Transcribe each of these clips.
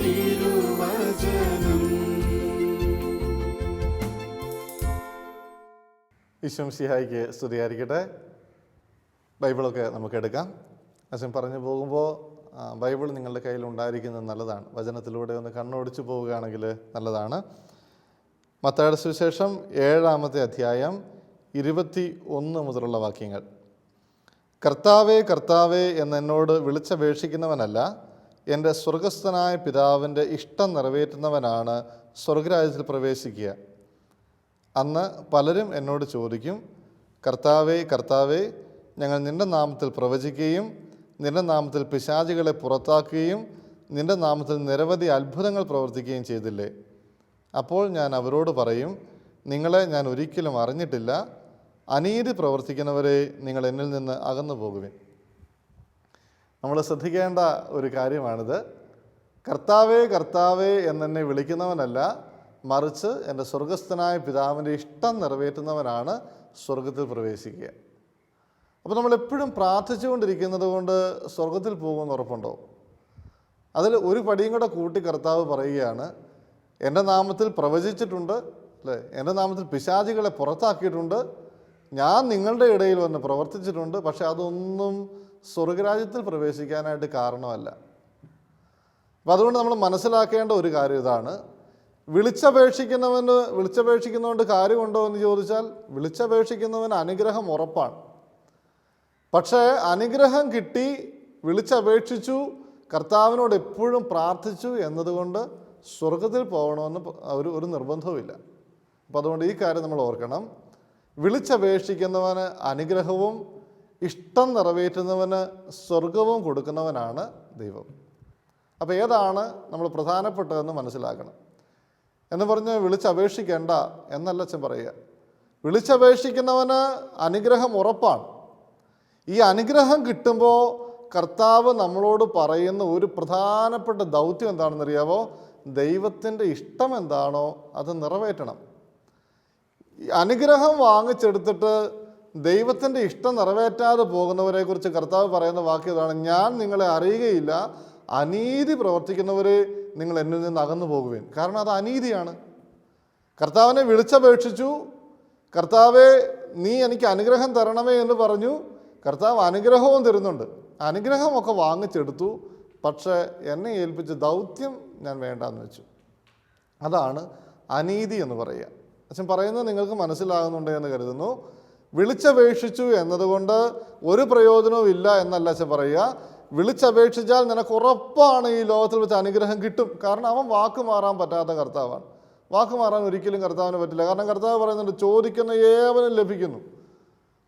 തിരുവചനം. ഈശ്വം സിഹായിക്ക് സ്തുതിയായിരിക്കട്ടെ. ബൈബിളൊക്കെ നമുക്ക് എടുക്കാം അച്ഛൻ പറഞ്ഞു പോകുമ്പോൾ ബൈബിൾ നിങ്ങളുടെ കയ്യിൽ ഉണ്ടായിരിക്കുന്നത് നല്ലതാണ്. വചനത്തിലൂടെ ഒന്ന് കണ്ണോടിച്ച് പോവുകയാണെങ്കിൽ നല്ലതാണ്. മത്തയുടെ സുവിശേഷം ഏഴാമത്തെ അധ്യായം ഇരുപത്തി ഒന്ന് മുതലുള്ള വാക്യങ്ങൾ. കർത്താവേ കർത്താവേ എന്നെന്നോട് വിളിച്ചപേക്ഷിക്കുന്നവനല്ല എന്റെ സ്വർഗസ്ഥനായ പിതാവിന്റെ ഇഷ്ടം നിറവേറ്റുന്നവനാണ് സ്വർഗരാജ്യത്തിൽ പ്രവേശിക്കുക. അന്ന് പലരും എന്നോട് ചോദിക്കും കർത്താവേ കർത്താവേ ഞങ്ങൾ നിന്റെ നാമത്തിൽ പ്രവചിക്കുകയും നിന്റെ നാമത്തിൽ പിശാചികളെ പുറത്താക്കുകയും നിന്റെ നാമത്തിൽ നിരവധി അത്ഭുതങ്ങൾ പ്രവർത്തിക്കുകയും ചെയ്തില്ലേ? അപ്പോൾ ഞാൻ അവരോട് പറയും നിങ്ങളെ ഞാൻ ഒരിക്കലും അറിഞ്ഞിട്ടില്ല. അനീതി പ്രവർത്തിക്കുന്നവരെ നിങ്ങൾ എന്നിൽ നിന്ന് അകന്നു പോകുവിൻ നമ്മൾ ശ്രദ്ധിക്കേണ്ട ഒരു കാര്യമാണിത്. കർത്താവേ കർത്താവേ എന്നെന്നെ വിളിക്കുന്നവനല്ല മറിച്ച് എന്റെ സ്വർഗസ്ഥനായ പിതാവിന്റെ ഇഷ്ടം നിറവേറ്റുന്നവനാണ് സ്വർഗത്തിൽ പ്രവേശിക്കുക. അപ്പോൾ നമ്മൾ എപ്പോഴും പ്രാർത്ഥിച്ചുകൊണ്ടിരിക്കുന്നത് കൊണ്ട് സ്വർഗത്തിൽ പോകുമെന്ന് ഉറപ്പുണ്ടോ? അതിൽ ഒരു പടിയും കൂടെ കൂട്ടി കർത്താവ് പറയുകയാണ് എന്റെ നാമത്തിൽ പ്രവചിച്ചിട്ടുണ്ട് അല്ലേ? എന്റെ നാമത്തിൽ പിശാചികളെ പുറത്താക്കിയിട്ടുണ്ട് ഞാൻ നിങ്ങളുടെ ഇടയിൽ വന്ന് പ്രവർത്തിച്ചിട്ടുണ്ട് പക്ഷേ അതൊന്നും സ്വർഗരാജ്യത്തിൽ പ്രവേശിക്കാനായിട്ട് കാരണമല്ല. അപ്പം അതുകൊണ്ട് നമ്മൾ മനസ്സിലാക്കേണ്ട ഒരു കാര്യം ഇതാണ്. വിളിച്ചപേക്ഷിക്കുന്നവന് വിളിച്ചപേക്ഷിക്കുന്നതുകൊണ്ട് കാര്യമുണ്ടോ എന്ന് ചോദിച്ചാൽ വിളിച്ചപേക്ഷിക്കുന്നവന് അനുഗ്രഹം ഉറപ്പാണ്. പക്ഷേ അനുഗ്രഹം കിട്ടി വിളിച്ചപേക്ഷിച്ചു കർത്താവിനോട് എപ്പോഴും പ്രാർത്ഥിച്ചു എന്നതുകൊണ്ട് സ്വർഗത്തിൽ പോകണമെന്ന് ഒരു ഒരു നിർബന്ധവുമില്ല. അപ്പോൾ അതുകൊണ്ട് ഈ കാര്യം നമ്മൾ ഓർക്കണം. വിളിച്ചപേക്ഷിക്കുന്നവന് അനുഗ്രഹവും ഇഷ്ടം നിറവേറ്റുന്നവന് സ്വർഗവും കൊടുക്കുന്നവനാണ് ദൈവം. അപ്പോൾ ഏതാണ് നമ്മൾ പ്രധാനപ്പെട്ടതെന്ന് മനസ്സിലാക്കണം. എന്ന് പറഞ്ഞ് വിളിച്ചപേക്ഷിക്കേണ്ട എന്നല്ല അച്ഛൻ പറയുക. വിളിച്ചപേക്ഷിക്കുന്നവന് അനുഗ്രഹം ഉറപ്പാണ്. ഈ അനുഗ്രഹം കിട്ടുമ്പോൾ കർത്താവ് നമ്മളോട് പറയുന്ന ഒരു പ്രധാനപ്പെട്ട ദൗത്യം എന്താണെന്നറിയാവോ? ദൈവത്തിന്റെ ഇഷ്ടം എന്താണോ അത് നിറവേറ്റണം. അനുഗ്രഹം വാങ്ങിച്ചെടുത്തിട്ട് ദൈവത്തിന്റെ ഇഷ്ടം നിറവേറ്റാതെ പോകുന്നവരെക്കുറിച്ച് കർത്താവ് പറയുന്ന വാക്ക് ഇതാണ്. ഞാൻ നിങ്ങളെ അറിയുകയില്ല. അനീതി പ്രവർത്തിക്കുന്നവരെ നിങ്ങൾ എന്നിൽ നിന്ന് അകന്നു പോകുവേൻ. കാരണം അത് അനീതിയാണ്. കർത്താവിനെ വിളിച്ചപേക്ഷിച്ചു. കർത്താവെ നീ എനിക്ക് അനുഗ്രഹം തരണമേ എന്ന് പറഞ്ഞു. കർത്താവ് അനുഗ്രഹവും തരുന്നുണ്ട്. അനുഗ്രഹമൊക്കെ വാങ്ങിച്ചെടുത്തു. പക്ഷേ എന്നെ ഏൽപ്പിച്ച ദൗത്യം ഞാൻ വേണ്ടാന്ന് വെച്ചു. അതാണ് അനീതി എന്ന് പറയുക. അച്ഛൻ പറയുന്നത് നിങ്ങൾക്ക് മനസ്സിലാകുന്നുണ്ട് എന്ന് കരുതുന്നു. വിളിച്ചപേക്ഷിച്ചു എന്നതുകൊണ്ട് ഒരു പ്രയോജനവും ഇല്ല എന്നല്ല ചെ പറയുക. വിളിച്ചപേക്ഷിച്ചാൽ നിനക്ക് ഉറപ്പാണ് ഈ ലോകത്തിൽ വെച്ച് അനുഗ്രഹം കിട്ടും. കാരണം അവൻ വാക്ക് മാറാൻ പറ്റാത്ത കർത്താവാണ്. വാക്ക് മാറാൻ ഒരിക്കലും കർത്താവിന് പറ്റില്ല. കാരണം കർത്താവ് പറയുന്നുണ്ട് ചോദിക്കുന്ന ഏവനും ലഭിക്കുന്നു.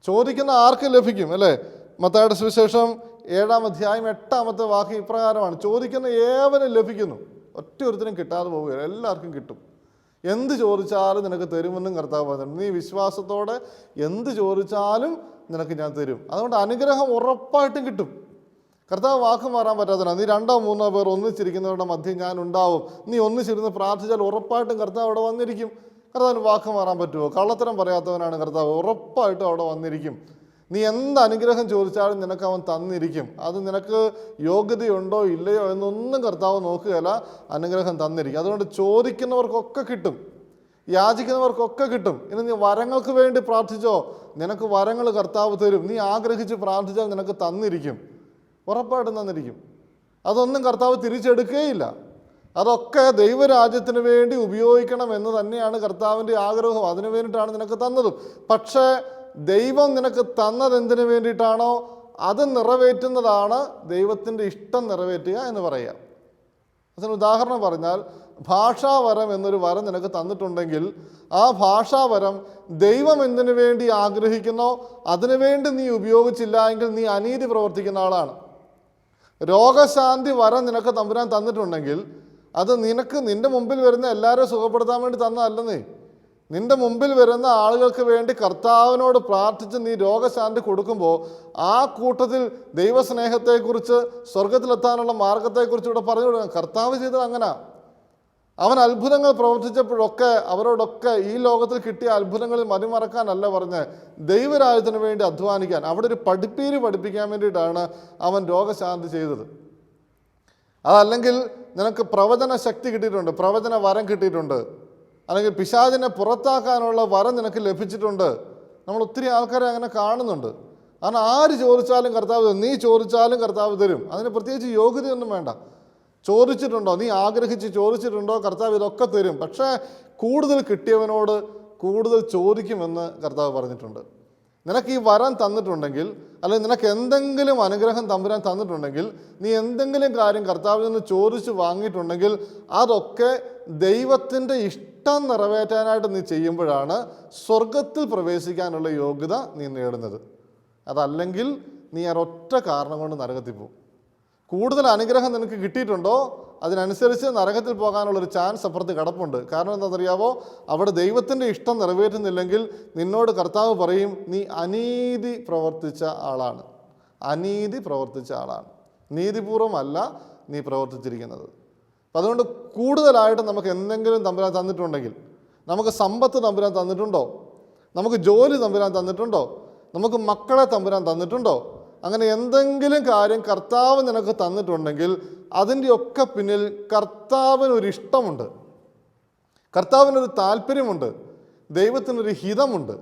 ചോദിക്കുന്ന ആർക്കും ലഭിക്കും അല്ലേ? മത്തായുടെ സുവിശേഷം ഏഴാം അധ്യായം എട്ടാമത്തെ വാക്ക് ഇപ്രകാരമാണ്. ചോദിക്കുന്ന ഏവനും ലഭിക്കുന്നു. ഒറ്റ ഒരുത്തിനും കിട്ടാതെ പോവുകയില്ല. എല്ലാവർക്കും കിട്ടും. എന്ത് ചോദിച്ചാലും നിനക്ക് തരുമെന്നും കർത്താവ് പറഞ്ഞു നീ വിശ്വാസത്തോടെ എന്ത് ചോദിച്ചാലും നിനക്ക് ഞാൻ തരും. അതുകൊണ്ട് അനുഗ്രഹം ഉറപ്പായിട്ടും കിട്ടും. കർത്താവ് വാക്ക് മാറാൻ പറ്റാത്തതാണ് നീ രണ്ടോ മൂന്നോ പേർ ഒന്നിച്ചിരിക്കുന്നവരുടെ മധ്യം ഞാൻ ഉണ്ടാവും. നീ ഒന്നിച്ചിരുന്ന് പ്രാർത്ഥിച്ചാൽ ഉറപ്പായിട്ടും കർത്താവ് അവിടെ വന്നിരിക്കും. കർത്താവിന് വാക്ക് മാറാൻ പറ്റുമോ? കള്ളത്തരം പറയാത്തവനാണ് കർത്താവ് ഉറപ്പായിട്ടും അവിടെ വന്നിരിക്കും. നീ എന്ത് അനുഗ്രഹം ചോദിച്ചാലും നിനക്ക് അവൻ തന്നിരിക്കും. അത് നിനക്ക് യോഗ്യതയുണ്ടോ ഇല്ലയോ എന്നൊന്നും കർത്താവ് നോക്കുകയല്ല അനുഗ്രഹം തന്നിരിക്കും. അതുകൊണ്ട് ചോദിക്കുന്നവർക്കൊക്കെ കിട്ടും. യാചിക്കുന്നവർക്കൊക്കെ കിട്ടും. ഇനി നീ വരങ്ങൾക്ക് വേണ്ടി പ്രാർത്ഥിച്ചോ? നിനക്ക് വരങ്ങൾ കർത്താവ് തരും. നീ ആഗ്രഹിച്ച് പ്രാർത്ഥിച്ചാൽ നിനക്ക് തന്നിരിക്കും. ഉറപ്പായിട്ടും തന്നിരിക്കും. അതൊന്നും കർത്താവ് തിരിച്ചെടുക്കുകയില്ല അതൊക്കെ ദൈവരാജ്യത്തിന് വേണ്ടി ഉപയോഗിക്കണം എന്ന് തന്നെയാണ് കർത്താവിന്റെ ആഗ്രഹം അതിനു വേണ്ടിയിട്ടാണ് നിനക്ക് തന്നതും. പക്ഷേ ദൈവം നിനക്ക് തന്നത് എന്തിനു വേണ്ടിയിട്ടാണോ? അത് നിറവേറ്റുന്നതാണ് ദൈവത്തിന്റെ ഇഷ്ടം നിറവേറ്റുക എന്ന് പറയുക. അതിന് ഉദാഹരണം പറഞ്ഞാൽ ഭാഷാവരം എന്നൊരു വരം നിനക്ക് തന്നിട്ടുണ്ടെങ്കിൽ ആ ഭാഷാവരം ദൈവം എന്തിനു വേണ്ടി ആഗ്രഹിക്കുന്നോ അതിനുവേണ്ടി നീ ഉപയോഗിച്ചില്ല എങ്കിൽ നീ അനീതി പ്രവർത്തിക്കുന്ന ആളാണ്. രോഗശാന്തി വരം നിനക്ക് തമ്പുരാൻ തന്നിട്ടുണ്ടെങ്കിൽ അത് നിനക്ക് നിന്റെ മുമ്പിൽ വരുന്ന എല്ലാവരെയും സുഖപ്പെടുത്താൻ വേണ്ടി തന്നതല്ലെന്നേ. നിന്റെ മുമ്പിൽ വരുന്ന ആളുകൾക്ക് വേണ്ടി കർത്താവിനോട് പ്രാർത്ഥിച്ച് നീ രോഗശാന്തി കൊടുക്കുമ്പോൾ ആ കൂട്ടത്തിൽ ദൈവസ്നേഹത്തെക്കുറിച്ച് സ്വർഗത്തിലെത്താനുള്ള മാർഗത്തെക്കുറിച്ച് ഇവിടെ പറഞ്ഞു കൊടുക്കണം കർത്താവ് ചെയ്തത് അങ്ങനെ. അവൻ അത്ഭുതങ്ങൾ പ്രവർത്തിച്ചപ്പോഴൊക്കെ അവരോടൊക്കെ ഈ ലോകത്തിൽ കിട്ടിയ അത്ഭുതങ്ങളിൽ മതിമറക്കാനല്ല പറഞ്ഞ് ദൈവരാജ്യത്തിന് വേണ്ടി അധ്വാനിക്കാൻ അവിടെ ഒരു പഠിപ്പീര് പഠിപ്പിക്കാൻ വേണ്ടിയിട്ടാണ് അവൻ രോഗശാന്തി ചെയ്തത്. അതല്ലെങ്കിൽ നിനക്ക് പ്രവചന ശക്തി കിട്ടിയിട്ടുണ്ട് പ്രവചന വരം കിട്ടിയിട്ടുണ്ട്. അല്ലെങ്കിൽ പിശാചിനെ പുറത്താക്കാനുള്ള വരം നിനക്ക് ലഭിച്ചിട്ടുണ്ട്. നമ്മൾ ഒത്തിരി ആൾക്കാരെ അങ്ങനെ കാണുന്നുണ്ട്. കാരണം ആര് ചോദിച്ചാലും കർത്താവ് തരും. നീ ചോദിച്ചാലും കർത്താവ് തരും. അതിന് പ്രത്യേകിച്ച് യോഗ്യതയൊന്നും വേണ്ട. ചോദിച്ചിട്ടുണ്ടോ? നീ ആഗ്രഹിച്ച് ചോദിച്ചിട്ടുണ്ടോ? കർത്താവ് ഇതൊക്കെ തരും. പക്ഷേ കൂടുതൽ കിട്ടിയവനോട് കൂടുതൽ ചോദിക്കുമെന്ന് കർത്താവ് പറഞ്ഞിട്ടുണ്ട്. നിനക്ക് ഈ വരം തന്നിട്ടുണ്ടെങ്കിൽ അല്ലെങ്കിൽ നിനക്ക് എന്തെങ്കിലും അനുഗ്രഹം തമ്പുരാൻ തന്നിട്ടുണ്ടെങ്കിൽ നീ എന്തെങ്കിലും കാര്യം കർത്താവിൽ നിന്ന് ചോദിച്ച് വാങ്ങിയിട്ടുണ്ടെങ്കിൽ അതൊക്കെ ദൈവത്തിന്റെ ഇഷ്ടം നിറവേറ്റാനായിട്ട് നീ ചെയ്യുമ്പോഴാണ് സ്വർഗത്തിൽ പ്രവേശിക്കാനുള്ള യോഗ്യത നീ നേടുന്നത്. അതല്ലെങ്കിൽ നീ ഒരൊറ്റ കാരണം കൊണ്ട് നരകത്തിൽ കൂടുതൽ അനുഗ്രഹം നിനക്ക് കിട്ടിയിട്ടുണ്ടോ? അതിനനുസരിച്ച് നരകത്തിൽ പോകാനുള്ളൊരു ചാൻസ് അപ്പുറത്ത് കിടപ്പുണ്ട്. കാരണം എന്താണെന്നറിയാവോ? അവിടെ ദൈവത്തിന്റെ ഇഷ്ടം നിറവേറ്റുന്നില്ലെങ്കിൽ നിന്നോട് കർത്താവ് പറയും നീ അനീതി പ്രവർത്തിച്ച ആളാണ്. അനീതി പ്രവർത്തിച്ച ആളാണ്. നീതിപൂർവമല്ല നീ പ്രവർത്തിച്ചിരിക്കുന്നത്. അപ്പം അതുകൊണ്ട് കൂടുതലായിട്ട് നമുക്ക് എന്തെങ്കിലും തമ്പുരാൻ തന്നിട്ടുണ്ടെങ്കിൽ നമുക്ക് സമ്പത്ത് തമ്പുരാൻ തന്നിട്ടുണ്ടോ? നമുക്ക് ജോലി തമ്പുരാൻ തന്നിട്ടുണ്ടോ? നമുക്ക് മക്കളെ തമ്പുരാൻ തന്നിട്ടുണ്ടോ? അങ്ങനെ എന്തെങ്കിലും കാര്യം കർത്താവ് നിനക്ക് തന്നിട്ടുണ്ടെങ്കിൽ അതിന്റെ ഒക്കെ പിന്നിൽ കർത്താവിനൊരു ഇഷ്ടമുണ്ട്. കർത്താവിനൊരു താല്പര്യമുണ്ട്. ദൈവത്തിനൊരു ഹിതമുണ്ട്.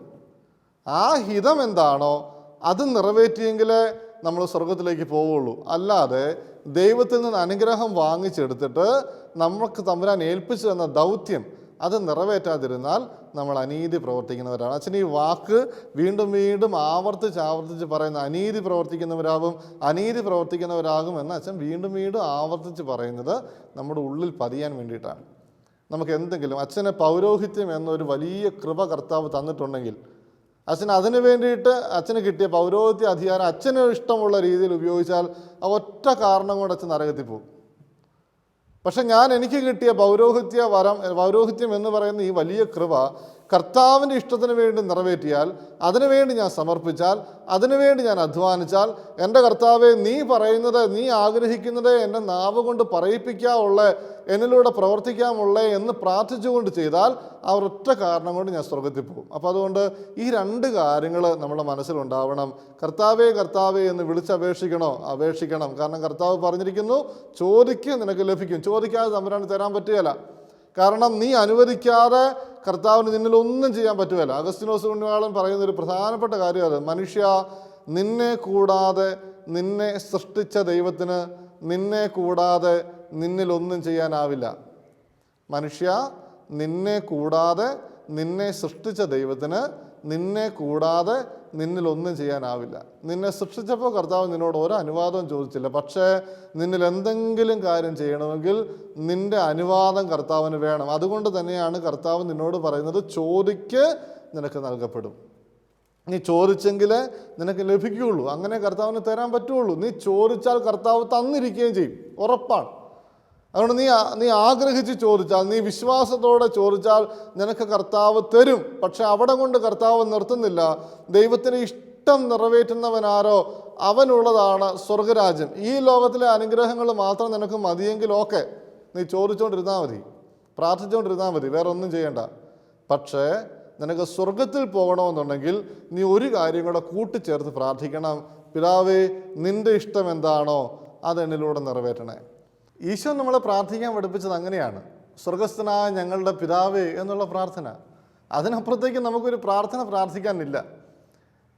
ആ ഹിതം എന്താണോ അത് നിറവേറ്റിയെങ്കിലേ നമ്മൾ സ്വർഗത്തിലേക്ക് പോവുള്ളൂ. അല്ലാതെ ദൈവത്തിൽ നിന്ന് അനുഗ്രഹം വാങ്ങിച്ചെടുത്തിട്ട് നമുക്ക് തമ്പുരാൻ ഏൽപ്പിച്ചു തന്ന ദൗത്യം അത് നിറവേറ്റാതിരുന്നാൽ നമ്മൾ അനീതി പ്രവർത്തിക്കുന്നവരാണ്. അച്ഛൻ ഈ വാക്ക് വീണ്ടും വീണ്ടും ആവർത്തിച്ച് ആവർത്തിച്ച് പറയുന്ന അനീതി പ്രവർത്തിക്കുന്നവരാകും അനീതി പ്രവർത്തിക്കുന്നവരാകും എന്ന് അച്ഛൻ വീണ്ടും വീണ്ടും ആവർത്തിച്ച് പറയുന്നത് നമ്മുടെ ഉള്ളിൽ പതിയാൻ വേണ്ടിയിട്ടാണ്. നമുക്ക് എന്തെങ്കിലും അച്ഛനെ പൗരോഹിത്യം എന്നൊരു വലിയ കൃപ കർത്താവ് തന്നിട്ടുണ്ടെങ്കിൽ അച്ഛൻ അതിന് വേണ്ടിയിട്ട് അച്ഛന് കിട്ടിയ പൗരോഹിത്യ അധികാരം അച്ഛന് ഇഷ്ടമുള്ള രീതിയിൽ ഉപയോഗിച്ചാൽ ആ ഒറ്റ കാരണം കൊണ്ട് അച്ഛൻ നരകത്തിൽ പോകും. പക്ഷെ ഞാൻ എനിക്ക് കിട്ടിയ പൗരോഹിത്യ വരം പൗരോഹിത്യം എന്ന് പറയുന്ന ഈ വലിയ കൃപ കർത്താവിന്റെ ഇഷ്ടത്തിന് വേണ്ടി നിറവേറ്റിയാൽ അതിനുവേണ്ടി ഞാൻ സമർപ്പിച്ചാൽ അതിനുവേണ്ടി ഞാൻ അധ്വാനിച്ചാൽ എന്റെ കർത്താവെ നീ പറയുന്നത് നീ ആഗ്രഹിക്കുന്നത് എന്റെ നാവ് കൊണ്ട് പറയിപ്പിക്കാവുള്ള എന്നിലൂടെ പ്രവർത്തിക്കാമുള്ള എന്ന് പ്രാർത്ഥിച്ചുകൊണ്ട് ചെയ്താൽ ആ ഒറ്റ കാരണം കൊണ്ട് ഞാൻ സ്വർഗത്തിൽ പോകും. അപ്പോൾ അതുകൊണ്ട് ഈ രണ്ട് കാര്യങ്ങൾ നമ്മുടെ മനസ്സിലുണ്ടാവണം. കർത്താവേ കർത്താവേ എന്ന് വിളിച്ചപേക്ഷിക്കണോ? അപേക്ഷിക്കണം. കാരണം കർത്താവ് പറഞ്ഞിരിക്കുന്നു ചോദിക്കുക നിനക്ക് ലഭിക്കും. ചോദിക്കാതെ തമ്പുരാന് തരാൻ പറ്റുകയില്ല. കാരണം നീ അനുവദിക്കാതെ കർത്താവിന് നിന്നിൽ ഒന്നും ചെയ്യാൻ പറ്റുകയില്ല. അഗസ്റ്റിനോസ് പുണ്യവാളൻ പറയുന്ന ഒരു പ്രധാനപ്പെട്ട കാര്യമാണ്. മനുഷ്യ നിന്നെ കൂടാതെ നിന്നെ സൃഷ്ടിച്ച ദൈവത്തിന് നിന്നെ കൂടാതെ നിന്നിലൊന്നും ചെയ്യാനാവില്ല. മനുഷ്യ നിന്നെ കൂടാതെ നിന്നെ സൃഷ്ടിച്ച ദൈവത്തിന് നിന്നെ കൂടാതെ നിന്നിൽ ഒന്നും ചെയ്യാനാവില്ല. നിന്നെ സൃഷ്ടിച്ചപ്പോൾ കർത്താവ് നിന്നോട് ഒരു അനുവാദവും ചോദിച്ചില്ല. പക്ഷേ നിന്നിൽ എന്തെങ്കിലും കാര്യം ചെയ്യണമെങ്കിൽ നിന്റെ അനുവാദം കർത്താവിന് വേണം. അതുകൊണ്ട് തന്നെയാണ് കർത്താവ് നിന്നോട് പറയുന്നത് ചോദിക്ക് നിനക്ക് നൽകപ്പെടും. നീ ചോദിച്ചെങ്കിലേ നിനക്ക് ലഭിക്കുകയുള്ളൂ. അങ്ങനെ കർത്താവിന് തരാൻ പറ്റുള്ളൂ. നീ ചോദിച്ചാൽ കർത്താവ് തന്നിരിക്കുകയും ചെയ്യും. ഉറപ്പാണ്. അതുകൊണ്ട് നീ നീ ആഗ്രഹിച്ച് ചോദിച്ചാൽ നീ വിശ്വാസത്തോടെ ചോദിച്ചാൽ നിനക്ക് കർത്താവ് തരും. പക്ഷെ അവിടെ കൊണ്ട് കർത്താവ് നിർത്തുന്നില്ല. ദൈവത്തിന് ഇഷ്ടം നിറവേറ്റുന്നവനാരോ അവനുള്ളതാണ് സ്വർഗരാജ്യം ഈ ലോകത്തിലെ അനുഗ്രഹങ്ങൾ മാത്രം നിനക്ക് മതിയെങ്കിൽ ഓക്കെ. നീ ചോദിച്ചുകൊണ്ടിരുന്നാൽ മതി. പ്രാർത്ഥിച്ചുകൊണ്ടിരുന്നാൽ മതി. വേറെ ഒന്നും ചെയ്യണ്ട. പക്ഷേ നിനക്ക് സ്വർഗത്തിൽ പോകണമെന്നുണ്ടെങ്കിൽ നീ ഒരു കാര്യം കൂടെ കൂട്ടിച്ചേർത്ത് പ്രാർത്ഥിക്കണം. പിതാവേ നിന്റെ ഇഷ്ടം എന്താണോ അതെന്നിലൂടെ നിറവേറ്റണേ. ഈശോ നമ്മളെ പ്രാർത്ഥിക്കാൻ പഠിപ്പിച്ചത് അങ്ങനെയാണ്. സ്വർഗസ്ഥനായ ഞങ്ങളുടെ പിതാവ് എന്നുള്ള പ്രാർത്ഥന. അതിനപ്പുറത്തേക്ക് നമുക്കൊരു പ്രാർത്ഥന പ്രാർത്ഥിക്കാനില്ല.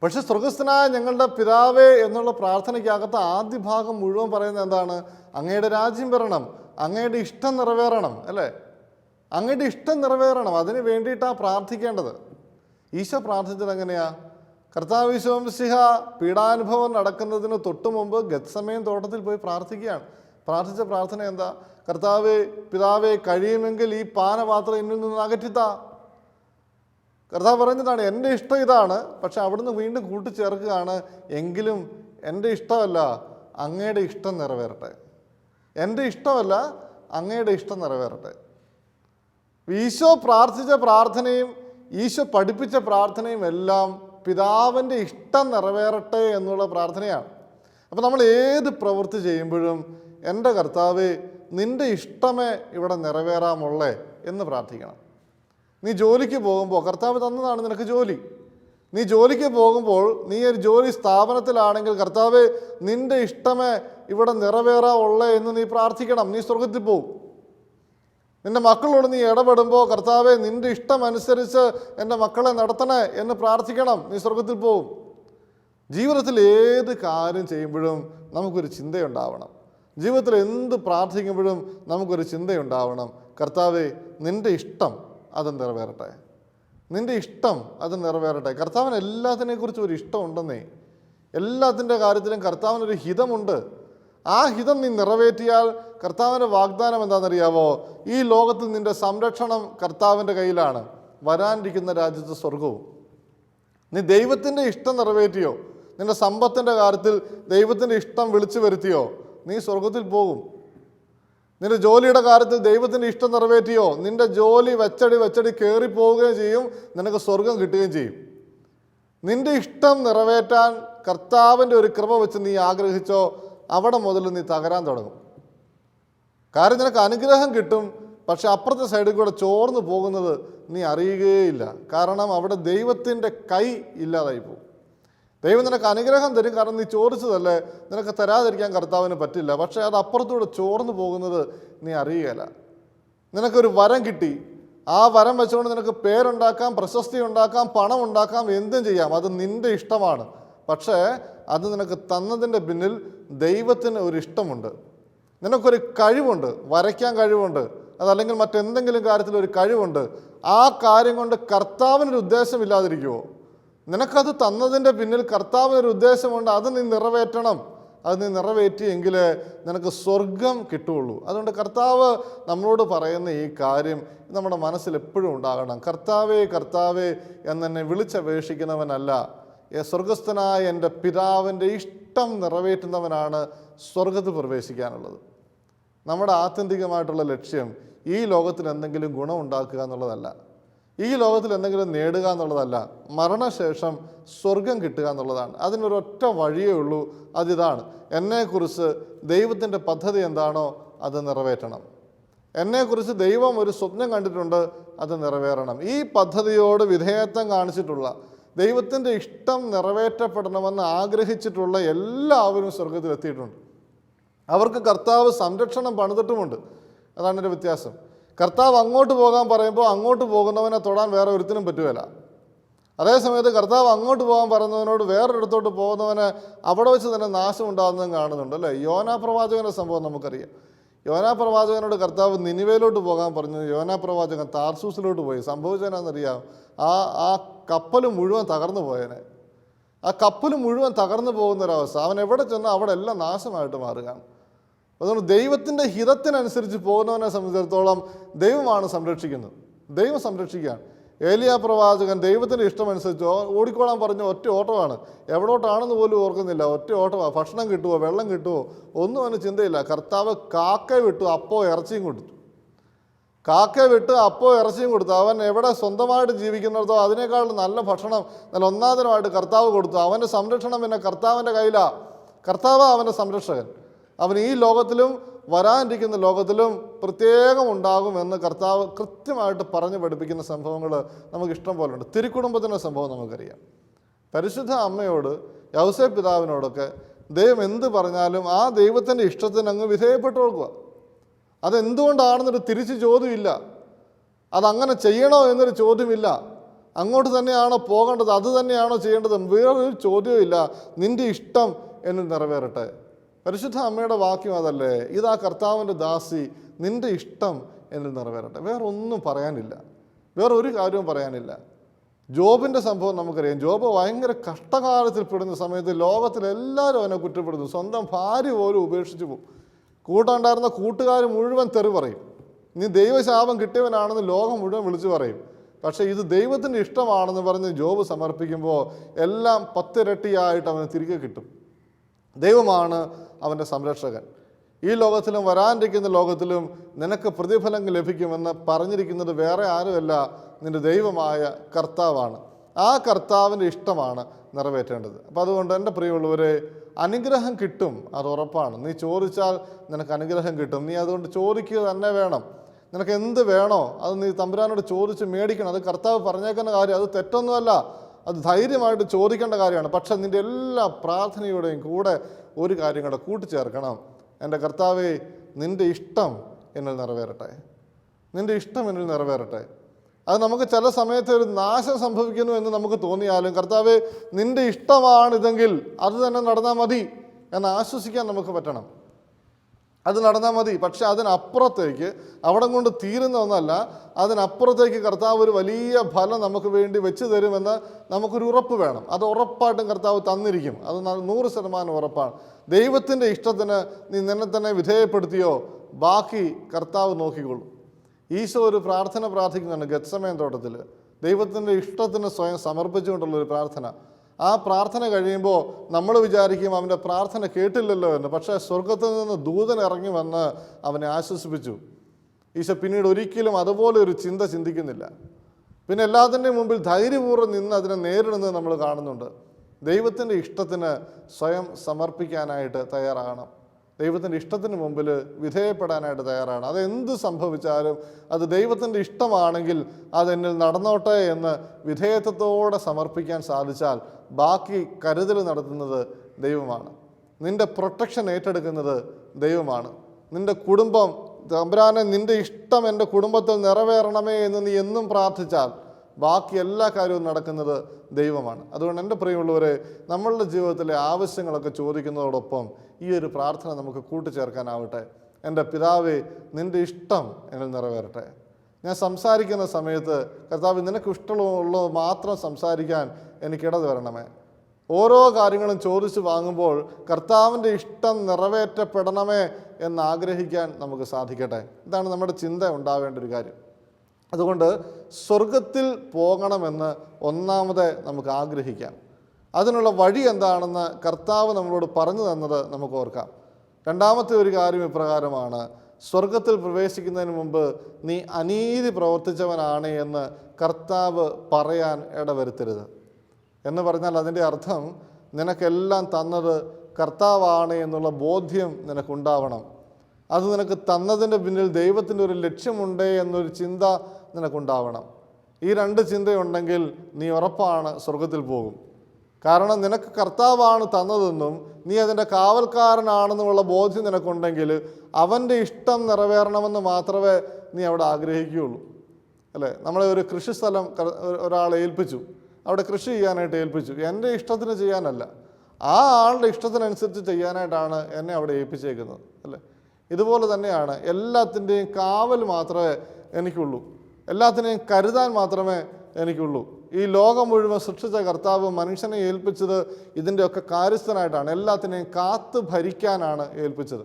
പക്ഷെ സ്വർഗസ്ഥനായ ഞങ്ങളുടെ പിതാവേ എന്നുള്ള പ്രാർത്ഥനയ്ക്കകത്ത് ആദ്യ ഭാഗം മുഴുവൻ പറയുന്നത് എന്താണ്? അങ്ങയുടെ രാജ്യം വരണം അങ്ങയുടെ ഇഷ്ടം നിറവേറണം അല്ലേ? അങ്ങയുടെ ഇഷ്ടം നിറവേറണം. അതിന് വേണ്ടിയിട്ടാണ് പ്രാർത്ഥിക്കേണ്ടത്. ഈശോ പ്രാർത്ഥിച്ചത് എങ്ങനെയാ? കർത്താവ് ഈശോംസിഹ പീഡാനുഭവം നടക്കുന്നതിന് തൊട്ടു മുമ്പ് ഗത്സമയം തോട്ടത്തിൽ പോയി പ്രാർത്ഥിക്കുകയാണ്. പ്രാർത്ഥിച്ച പ്രാർത്ഥന എന്താ? കർത്താവെ പിതാവെ കഴിയുമെങ്കിൽ ഈ പാനപാത്രം എന്നിൽ നിന്ന് അകറ്റിത്താ. കർത്താവ് പറഞ്ഞതാണ് എന്റെ ഇഷ്ടം ഇതാണ് പക്ഷെ അവിടുന്ന് വീണ്ടും കൂട്ടിച്ചേർക്കുകയാണ് എങ്കിലും എന്റെ ഇഷ്ടമല്ല അങ്ങയുടെ ഇഷ്ടം നിറവേറട്ടെ. എന്റെ ഇഷ്ടമല്ല അങ്ങയുടെ ഇഷ്ടം നിറവേറട്ടെ. ഈശോ പ്രാർത്ഥിച്ച പ്രാർത്ഥനയും ഈശോ പഠിപ്പിച്ച പ്രാർത്ഥനയും എല്ലാം പിതാവിന്റെ ഇഷ്ടം നിറവേറട്ടെ എന്നുള്ള പ്രാർത്ഥനയാണ്. അപ്പോൾ നമ്മൾ ഏത് പ്രവൃത്തി ചെയ്യുമ്പോഴും എന്റെ കർത്താവ് നിന്റെ ഇഷ്ടമേ ഇവിടെ നിറവേറാമുള്ളേ എന്ന് പ്രാർത്ഥിക്കണം. നീ ജോലിക്ക് പോകുമ്പോൾ കർത്താവ് തന്നതാണ് നിനക്ക് ജോലി. നീ ജോലിക്ക് പോകുമ്പോൾ നീ ഒരു ജോലി സ്ഥാപനത്തിലാണെങ്കിൽ കർത്താവ് നിന്റെ ഇഷ്ടമേ ഇവിടെ നിറവേറാമുള്ളേ എന്ന് നീ പ്രാർത്ഥിക്കണം. നീ സ്വർഗത്തിൽ പോകും നിന്റെ മക്കളോട് നീ ഇടപെടുമ്പോൾ കർത്താവെ നിന്റെ ഇഷ്ടമനുസരിച്ച് എന്റെ മക്കളെ നടത്തണേ എന്ന് പ്രാർത്ഥിക്കണം. നീ സ്വർഗത്തിൽ പോകും ജീവിതത്തിൽ ഏത് കാര്യം ചെയ്യുമ്പോഴും നമുക്കൊരു ചിന്തയുണ്ടാവണം. ജീവിതത്തിൽ എന്ത് പ്രാർത്ഥിക്കുമ്പോഴും നമുക്കൊരു ചിന്തയുണ്ടാവണം. കർത്താവെ നിന്റെ ഇഷ്ടം അത് നിറവേറട്ടെ. നിന്റെ ഇഷ്ടം അത് നിറവേറട്ടെ. കർത്താവിന് എല്ലാത്തിനെക്കുറിച്ചും ഒരു ഇഷ്ടമുണ്ടെന്നേ എല്ലാത്തിന്റെ കാര്യത്തിലും കർത്താവിനൊരു ഹിതമുണ്ട്. ആ ഹിതം നീ നിറവേറ്റിയാൽ കർത്താവിന്റെ വാഗ്ദാനം എന്താണെന്നറിയാവോ? ഈ ലോകത്ത് നിന്റെ സംരക്ഷണം കർത്താവിന്റെ കയ്യിലാണ്. വരാനിരിക്കുന്ന രാജ്യത്ത് സ്വർഗവും നീ ദൈവത്തിന്റെ ഇഷ്ടം നിറവേറ്റിയോ? നിന്റെ സമ്പത്തിന്റെ കാര്യത്തിൽ ദൈവത്തിന്റെ ഇഷ്ടം വിളിച്ചു വരുത്തിയോ? നീ സ്വർഗത്തിൽ പോകും. നിന്റെ ജോലിയുടെ കാര്യത്തിൽ ദൈവത്തിന്റെ ഇഷ്ടം നിറവേറ്റിയോ? നിന്റെ ജോലി വെച്ചടി വെച്ചടി കയറി പോവുകയും ചെയ്യും. നിനക്ക് സ്വർഗം കിട്ടുകയും ചെയ്യും. നിന്റെ ഇഷ്ടം നിറവേറ്റാൻ കർത്താവിന്റെ ഒരു കൃപ വെച്ച് നീ ആഗ്രഹിച്ചോ അവിടെ മുതൽ നീ തകരാൻ തുടങ്ങും. കാര്യം നിനക്ക് അനുഗ്രഹം കിട്ടും പക്ഷെ അപ്പുറത്തെ സൈഡിൽ കൂടെ ചോർന്നു പോകുന്നത് നീ അറിയുകയില്ല കാരണം അവിടെ ദൈവത്തിന്റെ കൈ ഇല്ലാതായി പോകും. ദൈവം നിനക്ക് അനുഗ്രഹം തരും. കാരണം നീ ചോദിച്ചതല്ലേ നിനക്ക് തരാതിരിക്കാൻ കർത്താവിന് പറ്റില്ല. പക്ഷേ അത് അപ്പുറത്തൂടെ ചോർന്നു പോകുന്നത് നീ അറിയുകയില്ല. നിനക്കൊരു വരം കിട്ടി. ആ വരം വെച്ചുകൊണ്ട് നിനക്ക് പേരുണ്ടാക്കാം പ്രശസ്തി ഉണ്ടാക്കാം പണം ഉണ്ടാക്കാം എന്തും ചെയ്യാം. അത് നിന്റെ ഇഷ്ടമാണ്. പക്ഷേ അത് നിനക്ക് തന്നതിന്റെ പിന്നിൽ ദൈവത്തിന് ഒരു ഇഷ്ടമുണ്ട്. നിനക്കൊരു കഴിവുണ്ട്. വരയ്ക്കാൻ കഴിവുണ്ട്. അതല്ലെങ്കിൽ മറ്റെന്തെങ്കിലും കാര്യത്തിൽ ഒരു കഴിവുണ്ട്. ആ കാര്യം കൊണ്ട് കർത്താവിനൊരു ഉദ്ദേശമില്ലാതിരിക്കുമോ നിനക്കത് തന്നതിന്റെ പിന്നിൽ കർത്താവിനൊരു ഉദ്ദേശമുണ്ട് അത് നീ നിറവേറ്റണം. അത് നീ നിറവേറ്റിയെങ്കിൽ നിനക്ക് സ്വർഗം കിട്ടുകയുള്ളൂ. അതുകൊണ്ട് കർത്താവ് നമ്മളോട് പറയുന്ന ഈ കാര്യം നമ്മുടെ മനസ്സിൽ എപ്പോഴും ഉണ്ടാകണം. കർത്താവേ കർത്താവേ എന്നെ വിളിച്ചപേക്ഷിക്കുന്നവനല്ല. സ്വർഗസ്ഥനായ എന്റെ പിതാവിന്റെ ഇഷ്ടം നിറവേറ്റുന്നവനാണ് സ്വർഗത്തിൽ പ്രവേശിക്കാനുള്ളത്. നമ്മുടെ ആത്യന്തികമായിട്ടുള്ള ലക്ഷ്യം ഈ ലോകത്തിന് എന്തെങ്കിലും ഗുണം ഉണ്ടാക്കുക എന്നുള്ളതല്ല. ഈ ലോകത്തിൽ എന്തെങ്കിലും നേടുക എന്നുള്ളതല്ല മരണശേഷം സ്വർഗം കിട്ടുക എന്നുള്ളതാണ്. അതിനൊരൊറ്റ വഴിയേ ഉള്ളൂ അതിതാണ്. എന്നെക്കുറിച്ച് ദൈവത്തിന്റെ പദ്ധതി എന്താണോ അത് നിറവേറ്റണം. എന്നെക്കുറിച്ച് ദൈവം ഒരു സ്വപ്നം കണ്ടിട്ടുണ്ട് അത് നിറവേറണം. ഈ പദ്ധതിയോട് വിധേയത്വം കാണിച്ചിട്ടുള്ള ദൈവത്തിന്റെ ഇഷ്ടം നിറവേറ്റപ്പെടണമെന്ന് ആഗ്രഹിച്ചിട്ടുള്ള എല്ലാവരും സ്വർഗത്തിൽ എത്തിയിട്ടുണ്ട് അവർക്ക് കർത്താവ് സംരക്ഷണം പണിതിട്ടുമുണ്ട്. അതാണ് എന്റെ വ്യത്യാസം. കർത്താവ് അങ്ങോട്ട് പോകാൻ പറയുമ്പോൾ അങ്ങോട്ട് പോകുന്നവനെ തൊടാൻ വേറെ ഒരുത്തിനും പറ്റുകയില്ല. അതേസമയത്ത് കർത്താവ് അങ്ങോട്ട് പോകാൻ പറയുന്നവനോട് വേറൊരിടത്തോട്ട് പോകുന്നവനെ അവിടെ വെച്ച് തന്നെ നാശം ഉണ്ടാകുന്നതും കാണുന്നുണ്ട് അല്ലേ? യോനാ പ്രവാചകന്റെ സംഭവം നമുക്കറിയാം. യോനാ പ്രവാചകനോട് കർത്താവ് നിനിവയിലോട്ട് പോകാൻ പറഞ്ഞു യോനാ പ്രവാചകൻ താർസൂസിലോട്ട് പോയി. സംഭവിച്ചതിനാണെന്നറിയാം ആ ആ കപ്പൽ മുഴുവൻ തകർന്നു പോയേനെ. ആ കപ്പൽ മുഴുവൻ തകർന്നു പോകുന്ന ഒരവസ്ഥ അവൻ എവിടെ ചെന്നാൽ അവിടെ എല്ലാം നാശമായിട്ട് മാറുകയാണ്. അതുകൊണ്ട് ദൈവത്തിന്റെ ഹിതത്തിനനുസരിച്ച് പോകുന്നവനെ സംബന്ധിച്ചിടത്തോളം ദൈവമാണ് സംരക്ഷിക്കുന്നത്. ദൈവം സംരക്ഷിക്കുകയാണ് ഏലിയ പ്രവാചകൻ ദൈവത്തിന്റെ ഇഷ്ടമനുസരിച്ച് ഓടിക്കോളാൻ പറഞ്ഞ ഒറ്റ ഓട്ടമാണ്. എവിടോട്ടാണെന്ന് പോലും ഓർക്കുന്നില്ല. ഒറ്റ ഓട്ടമാണ് ഭക്ഷണം കിട്ടുമോ വെള്ളം കിട്ടുമോ ഒന്നും അവന് ചിന്തയില്ല. കർത്താവ് കാക്ക വിട്ടു അപ്പോ ഇറച്ചിയും കൊടുത്തു. കാക്ക വിട്ട് അപ്പോ ഇറച്ചിയും കൊടുത്തു. അവൻ എവിടെ സ്വന്തമായിട്ട് ജീവിക്കുന്നിടത്തോ അതിനേക്കാൾ നല്ല ഭക്ഷണം നല്ല ഒന്നാന്തരമായിട്ട് കർത്താവ് കൊടുത്തു. അവന്റെ സംരക്ഷണം പിന്നെ കർത്താവിന്റെ കയ്യിലാണ് കർത്താവ് അവന്റെ സംരക്ഷകൻ. അവൻ ഈ ലോകത്തിലും വരാനിരിക്കുന്ന ലോകത്തിലും പ്രത്യേകം ഉണ്ടാകുമെന്ന് കർത്താവ് കൃത്യമായിട്ട് പറഞ്ഞു പഠിപ്പിക്കുന്ന സംഭവങ്ങൾ നമുക്ക് ഇഷ്ടം പോലെ ഉണ്ട്. തിരുക്കുടുംബത്തിന്റെ സംഭവം നമുക്കറിയാം. പരിശുദ്ധ അമ്മയോട് യൗസേ പിതാവിനോടൊക്കെ ദൈവം എന്ത് പറഞ്ഞാലും ആ ദൈവത്തിന്റെ ഇഷ്ടത്തിന് അങ്ങ് വിധേയപ്പെട്ടു കൊടുക്കുക. അതെന്തുകൊണ്ടാണെന്നൊരു തിരിച്ച് ചോദ്യമില്ല. അതങ്ങനെ ചെയ്യണോ എന്നൊരു ചോദ്യമില്ല. അങ്ങോട്ട് തന്നെയാണോ പോകേണ്ടത്? അത് തന്നെയാണോ ചെയ്യേണ്ടത്? വേറൊരു ചോദ്യവും നിന്റെ ഇഷ്ടം എന്ന് നിറവേറട്ടെ. പരിശുദ്ധ അമ്മയുടെ വാക്യം അതല്ലേ? ഇതാ കർത്താവിന്റെ ദാസി നിന്റെ ഇഷ്ടം എന്നിൽ നിറവേറട്ടെ. വേറെ ഒന്നും പറയാനില്ല. വേറെ ഒരു കാര്യവും പറയാനില്ല. ജോബിന്റെ സംഭവം നമുക്കറിയാം. ജോബ് ഭയങ്കര കഷ്ടകാലത്തിൽ പെടുന്ന സമയത്ത് ലോകത്തിലെല്ലാവരും അവനെ കുറ്റപ്പെടുന്നു സ്വന്തം ഭാര്യ പോലും ഉപേക്ഷിച്ചു പോകും കൂട്ടുണ്ടായിരുന്ന കൂട്ടുകാർ മുഴുവൻ തെറി പറയും. നീ ദൈവശാപം കിട്ടിയവനാണെന്ന് ലോകം മുഴുവൻ വിളിച്ചു പറയും. പക്ഷേ ഇത് ദൈവത്തിന്റെ ഇഷ്ടമാണെന്ന് പറഞ്ഞ് ജോബ് സമർപ്പിക്കുമ്പോൾ എല്ലാം പത്തിരട്ടിയായിട്ട് അവന് തിരികെ കിട്ടും. ദൈവമാണ് അവന്റെ സംരക്ഷകൻ. ഈ ലോകത്തിലും വരാനിരിക്കുന്ന ലോകത്തിലും നിനക്ക് പ്രതിഫലം ലഭിക്കുമെന്ന് പറഞ്ഞിരിക്കുന്നത് വേറെ ആരുമല്ല. നിന്റെ ദൈവമായ കർത്താവാണ്. ആ കർത്താവിന്റെ ഇഷ്ടമാണ് നിറവേറ്റേണ്ടത്. അപ്പോൾ അതുകൊണ്ട് എന്റെ പ്രിയമുള്ളവരെ അനുഗ്രഹം കിട്ടും അത് ഉറപ്പാണ്. നീ ചോദിച്ചാൽ നിനക്ക് അനുഗ്രഹം കിട്ടും. നീ അതുകൊണ്ട് ചോദിക്കുക തന്നെ വേണം. നിനക്ക് എന്ത് വേണോ അത് നീ തമ്പുരാനോട് ചോദിച്ച് മേടിക്കണം. അത് കർത്താവ് പറഞ്ഞേക്കുന്ന കാര്യം. അത് തെറ്റൊന്നുമല്ല. അത് ധൈര്യമായിട്ട് ചോദിക്കേണ്ട കാര്യമാണ്. പക്ഷെ നിന്റെ എല്ലാ പ്രാർത്ഥനയുടെയും കൂടെ ഒരു കാര്യം കൂടെ കൂട്ടിച്ചേർക്കണം. എന്റെ കർത്താവെ നിന്റെ ഇഷ്ടം എന്നിൽ നിറവേറട്ടെ. നിന്റെ ഇഷ്ടം എന്നിൽ നിറവേറട്ടെ. അത് നമുക്ക് ചില സമയത്ത് ഒരു നാശം സംഭവിക്കുന്നു എന്ന് നമുക്ക് തോന്നിയാലും കർത്താവ് നിന്റെ ഇഷ്ടമാണിതെങ്കിൽ അത് തന്നെ നടന്നാൽ മതി എന്ന് ആശ്വസിക്കാൻ നമുക്ക് പറ്റണം. അത് നടന്നാൽ മതി. പക്ഷെ അതിനപ്പുറത്തേക്ക് അവിടെ കൊണ്ട് തീരുന്ന ഒന്നല്ല അതിനപ്പുറത്തേക്ക് കർത്താവ് ഒരു വലിയ ഫലം നമുക്ക് വേണ്ടി വെച്ച് തരുമെന്ന് നമുക്കൊരു ഉറപ്പ് വേണം. അത് ഉറപ്പായിട്ടും കർത്താവ് തന്നിരിക്കും. അത് നൂറ് ശതമാനം ഉറപ്പാണ്. ദൈവത്തിന്റെ ഇഷ്ടത്തിന് നീ നിന്നെ തന്നെ വിധേയപ്പെടുത്തിയോ? ബാക്കി കർത്താവ് നോക്കിക്കൊള്ളും ഈശോ ഒരു പ്രാർത്ഥന പ്രാർത്ഥിക്കുന്നുണ്ട് ഗത്സമയം തോട്ടത്തിൽ ദൈവത്തിന്റെ ഇഷ്ടത്തിന് സ്വയം സമർപ്പിച്ചുകൊണ്ടുള്ള ഒരു പ്രാർത്ഥന. ആ പ്രാർത്ഥന കഴിയുമ്പോൾ നമ്മൾ വിചാരിക്കും അവന്റെ പ്രാർത്ഥന കേട്ടില്ലല്ലോ എന്ന്. പക്ഷേ സ്വർഗത്തിൽ നിന്ന് ദൂതൻ ഇറങ്ങി വന്ന് അവനെ ആശ്വസിപ്പിച്ചു. ഈശോ പിന്നീട് ഒരിക്കലും അതുപോലെ ഒരു ചിന്ത ചിന്തിക്കുന്നില്ല. പിന്നെ എല്ലാത്തിന്റെയും മുമ്പിൽ ധൈര്യപൂർവം നിന്ന് അതിനെ നേരിടുന്നത് നമ്മൾ കാണുന്നുണ്ട്. ദൈവത്തിന്റെ ഇഷ്ടത്തിന് സ്വയം സമർപ്പിക്കാനായിട്ട് തയ്യാറാകണം. ദൈവത്തിന്റെ ഇഷ്ടത്തിന് മുമ്പിൽ വിധേയപ്പെടാനായിട്ട് തയ്യാറാണ്. അതെന്ത് സംഭവിച്ചാലും അത് ദൈവത്തിന്റെ ഇഷ്ടമാണെങ്കിൽ അതെന്നിൽ നടന്നോട്ടെ എന്ന് വിധേയത്വത്തോടെ സമർപ്പിക്കാൻ സാധിച്ചാൽ ബാക്കി കരുതൽ നടത്തുന്നത് ദൈവമാണ്. നിന്റെ പ്രൊട്ടക്ഷൻ ഏറ്റെടുക്കുന്നത് ദൈവമാണ്. നിന്റെ കുടുംബം തമ്പുരാനെ നിന്റെ ഇഷ്ടം എന്റെ കുടുംബത്തിൽ നിറവേറണമേ എന്ന് നീ എന്നും പ്രാർത്ഥിച്ചാൽ ബാക്കി എല്ലാ കാര്യവും നടക്കുന്നത് ദൈവമാണ്. അതുകൊണ്ട് എന്റെ പ്രിയമുള്ളവരെ നമ്മളുടെ ജീവിതത്തിലെ ആവശ്യങ്ങളൊക്കെ ചോദിക്കുന്നതോടൊപ്പം ഈ ഒരു പ്രാർത്ഥന നമുക്ക് കൂട്ടിച്ചേർക്കാനാവട്ടെ. എന്റെ പിതാവേ നിന്റെ ഇഷ്ടം എന്നിൽ നിറവേറട്ടെ. ഞാൻ സംസാരിക്കുന്ന സമയത്ത് കർത്താവ് നിനക്ക് ഇഷ്ടമുള്ളത് മാത്രം സംസാരിക്കാൻ എനിക്കിടത് വരണമേ ഓരോ കാര്യങ്ങളും ചോദിച്ച് വാങ്ങുമ്പോൾ കർത്താവിന്റെ ഇഷ്ടം നിറവേറ്റപ്പെടണമേ എന്ന് ആഗ്രഹിക്കാൻ നമുക്ക് സാധിക്കട്ടെ. ഇതാണ് നമ്മുടെ ചിന്ത ഉണ്ടാവേണ്ട ഒരു കാര്യം. അതുകൊണ്ട് സ്വർഗത്തിൽ പോകണമെന്ന് ഒന്നാമതേ നമുക്ക് ആഗ്രഹിക്കാം. അതിനുള്ള വഴി എന്താണെന്ന് കർത്താവ് നമ്മളോട് പറഞ്ഞു തന്നത് നമുക്ക് ഓർക്കാം. രണ്ടാമത്തെ ഒരു കാര്യം ഇപ്രകാരമാണ്. സ്വർഗത്തിൽ പ്രവേശിക്കുന്നതിന് മുമ്പ് നീ അനീതി പ്രവർത്തിച്ചവനാണ് എന്ന് കർത്താവ് പറയാൻ ഇടവരുത്തരുത്. എന്ന് പറഞ്ഞാൽ അതിന്റെ അർത്ഥം നിനക്കെല്ലാം തന്നത് കർത്താവാണ് എന്നുള്ള ബോധ്യം നിനക്കുണ്ടാവണം. അത് നിനക്ക് തന്നതിന്റെ പിന്നിൽ ദൈവത്തിന്റെ ഒരു ലക്ഷ്യമുണ്ട് എന്നൊരു ചിന്ത നിനക്കുണ്ടാവണം. ഈ രണ്ട് ചിന്തയുണ്ടെങ്കിൽ നീ ഉറപ്പാണ് സ്വർഗത്തിൽ പോകും. കാരണം നിനക്ക് കർത്താവാണ് തന്നതെന്നും നീ അതിന്റെ കാവൽക്കാരനാണെന്നുമുള്ള ബോധ്യം നിനക്കുണ്ടെങ്കിൽ അവന്റെ ഇഷ്ടം നിറവേറണമെന്ന് മാത്രമേ നീ അവിടെ ആഗ്രഹിക്കുകയുള്ളൂ. അല്ലേ? നമ്മളെ ഒരു കൃഷി സ്ഥലം ഒരാളെ ഏൽപ്പിച്ചു. അവിടെ കൃഷി ചെയ്യാനായിട്ട് ഏൽപ്പിച്ചു. എന്റെ ഇഷ്ടത്തിന് ചെയ്യാനല്ല. ആ ആളുടെ ഇഷ്ടത്തിനനുസരിച്ച് ചെയ്യാനായിട്ടാണ് എന്നെ അവിടെ ഏൽപ്പിച്ചേക്കുന്നത്. അല്ലേ? ഇതുപോലെ തന്നെയാണ് എല്ലാത്തിന്റെയും കാവൽ മാത്രമേ എനിക്കുള്ളൂ. എല്ലാത്തിനെയും കരുതാൻ മാത്രമേ എനിക്കുള്ളൂ. ഈ ലോകം മുഴുവൻ സൃഷ്ടിച്ച കർത്താവ് മനുഷ്യനെ ഏൽപ്പിച്ചത് ഇതിന്റെയൊക്കെ കാര്യസ്ഥനായിട്ടാണ്. എല്ലാത്തിനെയും കാത്ത് ഭരിക്കാനാണ് ഏൽപ്പിച്ചത്.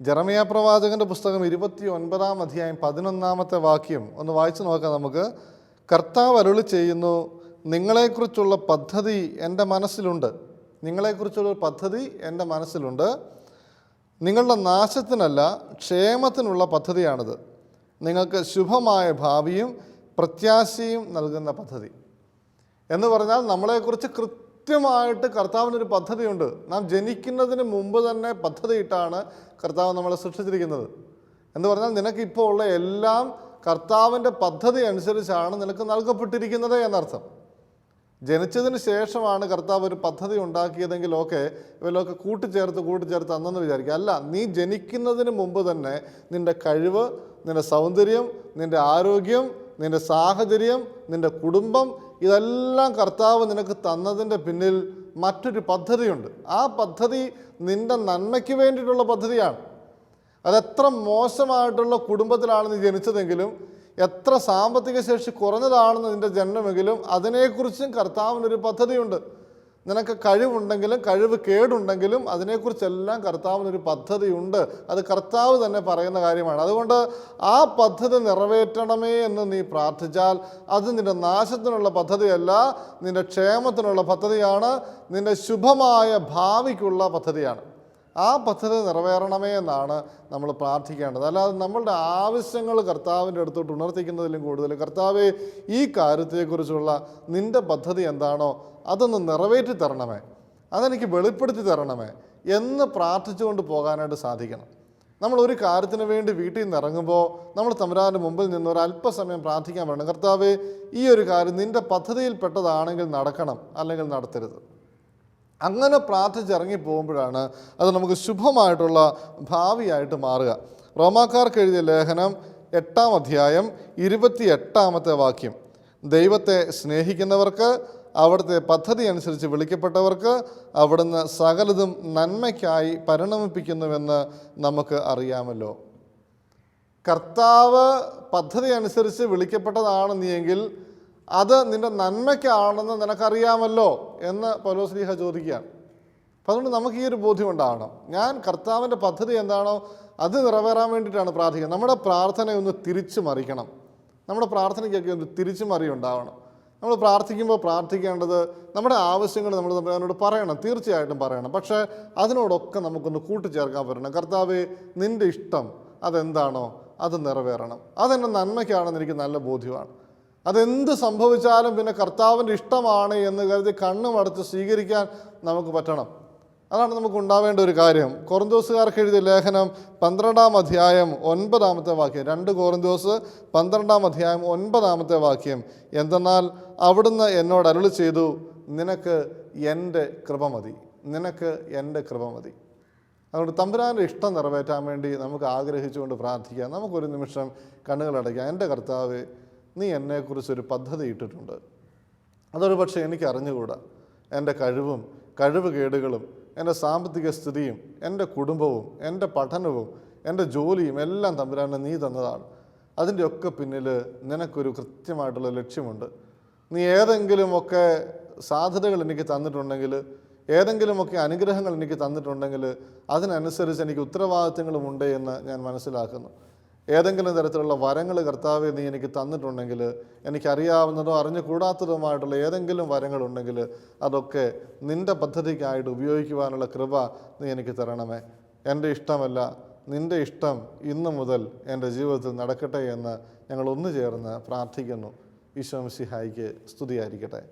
ജറമിയ പ്രവാചകന്റെ പുസ്തകം ഇരുപത്തി ഒൻപതാം അധ്യായം പതിനൊന്നാമത്തെ വാക്യം ഒന്ന് വായിച്ചു നോക്കാം നമുക്ക്. കർത്താവ് അരുളി ചെയ്യുന്നു നിങ്ങളെക്കുറിച്ചുള്ള പദ്ധതി എന്റെ മനസ്സിലുണ്ട്. നിങ്ങളെക്കുറിച്ചുള്ള പദ്ധതി എന്റെ മനസ്സിലുണ്ട്. നിങ്ങളുടെ നാശത്തിനല്ല ക്ഷേമത്തിനുള്ള പദ്ധതിയാണിത്. നിങ്ങൾക്ക് ശുഭമായ ഭാവിയും പ്രത്യാശയും നൽകുന്ന പദ്ധതി. എന്ന് പറഞ്ഞാൽ നമ്മളെക്കുറിച്ച് കൃത്യമായിട്ട് കർത്താവിനൊരു പദ്ധതിയുണ്ട്. നാം ജനിക്കുന്നതിന് മുമ്പ് തന്നെ പദ്ധതിയിട്ടാണ് കർത്താവ് നമ്മളെ സൃഷ്ടിച്ചിരിക്കുന്നത്. എന്ന് പറഞ്ഞാൽ നിനക്കിപ്പോൾ ഉള്ള എല്ലാം കർത്താവിന്റെ പദ്ധതി അനുസരിച്ചാണ് നിനക്ക് നൽകപ്പെട്ടിരിക്കുന്നത് എന്നർത്ഥം. ജനിച്ചതിന് ശേഷമാണ് കർത്താവ് ഒരു പദ്ധതി ഉണ്ടാക്കിയതെങ്കിൽ ഓക്കെ ഇവരൊക്കെ കൂട്ടിച്ചേർത്ത് കൂട്ടിച്ചേർത്ത് അന്നെന്ന് വിചാരിക്കുക. അല്ല നീ ജനിക്കുന്നതിന് മുമ്പ് തന്നെ നിന്റെ കഴിവ് നിന്റെ സൗന്ദര്യം നിന്റെ ആരോഗ്യം നിന്റെ സാഹചര്യം നിന്റെ കുടുംബം ഇതെല്ലാം കർത്താവ് നിനക്ക് തന്നതിന്റെ പിന്നിൽ മറ്റൊരു പദ്ധതിയുണ്ട്. ആ പദ്ധതി നിന്റെ നന്മയ്ക്ക് വേണ്ടിയിട്ടുള്ള പദ്ധതിയാണ്. അതെത്ര മോശമായിട്ടുള്ള കുടുംബത്തിലാണ് നീ ജനിച്ചതെങ്കിലും എത്ര സാമ്പത്തിക ശേഷി കുറഞ്ഞതാണെന്ന് നിന്റെ ജന്മമെങ്കിലും അതിനെക്കുറിച്ചും കർത്താവിനൊരു പദ്ധതിയുണ്ട്. നിനക്ക് കഴിവുണ്ടെങ്കിലും കഴിവ് കേടുണ്ടെങ്കിലും അതിനെക്കുറിച്ചെല്ലാം കർത്താവിനൊരു പദ്ധതിയുണ്ട്. അത് കർത്താവ് തന്നെ പറയുന്ന കാര്യമാണ്. അതുകൊണ്ട് ആ പദ്ധതി നിറവേറ്റണമേ എന്ന് നീ പ്രാർത്ഥിച്ചാൽ അത് നിന്റെ നാശത്തിനുള്ള പദ്ധതിയല്ല നിന്റെ ക്ഷേമത്തിനുള്ള പദ്ധതിയാണ് നിന്റെ ശുഭമായ ഭാവിക്കുള്ള പദ്ധതിയാണ്. ആ പദ്ധതി നിറവേറണമേ എന്നാണ് നമ്മൾ പ്രാർത്ഥിക്കേണ്ടത്. അല്ലാതെ നമ്മളുടെ ആവശ്യങ്ങൾ കർത്താവിന്റെ അടുത്തോട്ട് ഉണർത്തിക്കുന്നതിലും കൂടുതൽ. കർത്താവ് ഈ കാര്യത്തെക്കുറിച്ചുള്ള നിന്റെ പദ്ധതി എന്താണോ അതൊന്ന് നിറവേറ്റി തരണമേ. അതെനിക്ക് വെളിപ്പെടുത്തി തരണമേ എന്ന് പ്രാർത്ഥിച്ചുകൊണ്ട് പോകാനായിട്ട് സാധിക്കണം. നമ്മൾ ഒരു കാര്യത്തിന് വേണ്ടി വീട്ടിൽ നിന്ന് ഇറങ്ങുമ്പോൾ നമ്മൾ തമ്പുരാന്റെ മുമ്പിൽ നിന്ന് ഒരു അല്പസമയം പ്രാർത്ഥിക്കാൻ വേണം കർത്താവ് ഈ ഒരു കാര്യം നിന്റെ പദ്ധതിയിൽപ്പെട്ടതാണെങ്കിൽ നടക്കണം അല്ലെങ്കിൽ നടത്തരുത്. അങ്ങനെ പ്രാർത്ഥിച്ചിറങ്ങി പോകുമ്പോഴാണ് അത് നമുക്ക് ശുഭമായിട്ടുള്ള ഭാവിയായിട്ട് മാറുക. റോമാക്കാർക്ക് എഴുതിയ ലേഖനം എട്ടാം അധ്യായം ഇരുപത്തി എട്ടാമത്തെ വാക്യം. ദൈവത്തെ സ്നേഹിക്കുന്നവർക്ക് അവിടുത്തെ പദ്ധതി അനുസരിച്ച് വിളിക്കപ്പെട്ടവർക്ക് അവിടുന്ന് സകലതും നന്മയ്ക്കായി പരിണമിപ്പിക്കുന്നുവെന്ന് നമുക്ക് അറിയാമല്ലോ. കർത്താവ് പദ്ധതി അനുസരിച്ച് വിളിക്കപ്പെട്ടതാണ് നീയെങ്കിൽ അത് നിന്റെ നന്മയ്ക്കാണെന്ന് നിനക്കറിയാമല്ലോ എന്ന് പൗലോസ്ലീഹ ചോദിക്കുകയാണ്. അപ്പം അതുകൊണ്ട് നമുക്ക് ഈ ഒരു ബോധ്യം ഉണ്ടാവണം ഞാൻ കർത്താവിന്റെ പദ്ധതി എന്താണോ അത് നിറവേറാൻ വേണ്ടിയിട്ടാണ് പ്രാർത്ഥിക്കുന്നത്. നമ്മുടെ പ്രാർത്ഥന ഒന്ന് തിരിച്ചു മറിക്കണം. നമ്മുടെ പ്രാർത്ഥനയ്ക്കൊക്കെ ഒന്ന് തിരിച്ചു മറി ഉണ്ടാവണം നമ്മൾ പ്രാർത്ഥിക്കുമ്പോൾ പ്രാർത്ഥിക്കേണ്ടത് നമ്മുടെ ആവശ്യങ്ങൾ നമ്മൾ അവനോട് പറയണം. തീർച്ചയായിട്ടും പറയണം. പക്ഷേ അതിനോടൊക്കെ നമുക്കൊന്ന് കൂട്ടിച്ചേർക്കാൻ പറ്റണം കർത്താവെ നിന്റെ ഇഷ്ടം അതെന്താണോ അത് നിറവേറണം. അതെന്നെ നന്മയ്ക്കാണെന്ന് എനിക്ക് നല്ല ബോധ്യമാണ്. അതെന്ത് സംഭവിച്ചാലും പിന്നെ കർത്താവിന്റെ ഇഷ്ടമാണ് എന്ന് കരുതി കണ്ണുമടച്ച് സ്വീകരിക്കാൻ നമുക്ക് പറ്റണം. അതാണ് നമുക്ക് ഉണ്ടാവേണ്ട ഒരു കാര്യം. കൊറിന്തോസുകാർക്ക് എഴുതിയ ലേഖനം പന്ത്രണ്ടാം അധ്യായം ഒൻപതാമത്തെ വാക്യം. രണ്ട് കൊറിന്തോസ് പന്ത്രണ്ടാം അധ്യായം ഒൻപതാമത്തെ വാക്യം. എന്തെന്നാൽ അവിടുന്ന് എന്നോട് അരുളി ചെയ്തു നിനക്ക് എന്റെ കൃപ മതി. നിനക്ക് എന്റെ കൃപ മതി. അതുകൊണ്ട് തമ്പുരാന്റെ ഇഷ്ടം നിറവേറ്റാൻ വേണ്ടി നമുക്ക് ആഗ്രഹിച്ചുകൊണ്ട് പ്രാർത്ഥിക്കാം. നമുക്കൊരു നിമിഷം കണ്ണുകളടയ്ക്കാം എന്റെ കർത്താവ് നീ എന്നെക്കുറിച്ചൊരു പദ്ധതി ഇട്ടിട്ടുണ്ട്. അതൊരു പക്ഷേ എനിക്ക് അറിഞ്ഞുകൂടാ എന്റെ കഴിവും കഴിവ് കേടുകളും എന്റെ സാമ്പത്തിക സ്ഥിതിയും എന്റെ കുടുംബവും എന്റെ പഠനവും എന്റെ ജോലിയും എല്ലാം തമ്പുരാനെ നീ തന്നതാണ്. അതിന്റെയൊക്കെ പിന്നിൽ നിനക്കൊരു കൃത്യമായിട്ടുള്ള ലക്ഷ്യമുണ്ട്. നീ ഏതെങ്കിലുമൊക്കെ സാധ്യതകൾ എനിക്ക് തന്നിട്ടുണ്ടെങ്കിൽ ഏതെങ്കിലുമൊക്കെ അനുഗ്രഹങ്ങൾ എനിക്ക് തന്നിട്ടുണ്ടെങ്കിൽ അതിനനുസരിച്ച് എനിക്ക് ഉത്തരവാദിത്തങ്ങളുമുണ്ട് എന്ന് ഞാൻ മനസ്സിലാക്കുന്നു. ഏതെങ്കിലും തരത്തിലുള്ള വരങ്ങൾ കർത്താവ് നീ എനിക്ക് തന്നിട്ടുണ്ടെങ്കിൽ എനിക്കറിയാവുന്നതോ അറിഞ്ഞു കൂടാത്തതുമായിട്ടുള്ള ഏതെങ്കിലും വരങ്ങളുണ്ടെങ്കിൽ അതൊക്കെ നിന്റെ പദ്ധതിക്കായിട്ട് ഉപയോഗിക്കുവാനുള്ള കൃപ നീ എനിക്ക് തരണമേ. എന്റെ ഇഷ്ടമല്ല നിന്റെ ഇഷ്ടം ഇന്നു മുതൽ എന്റെ ജീവിതത്തിൽ നടക്കട്ടെ എന്ന് ഞങ്ങൾ ഒന്നു ചേർന്ന് പ്രാർത്ഥിക്കുന്നു. ഈശോ സിഹായിക്ക് സ്തുതിയായിരിക്കട്ടെ.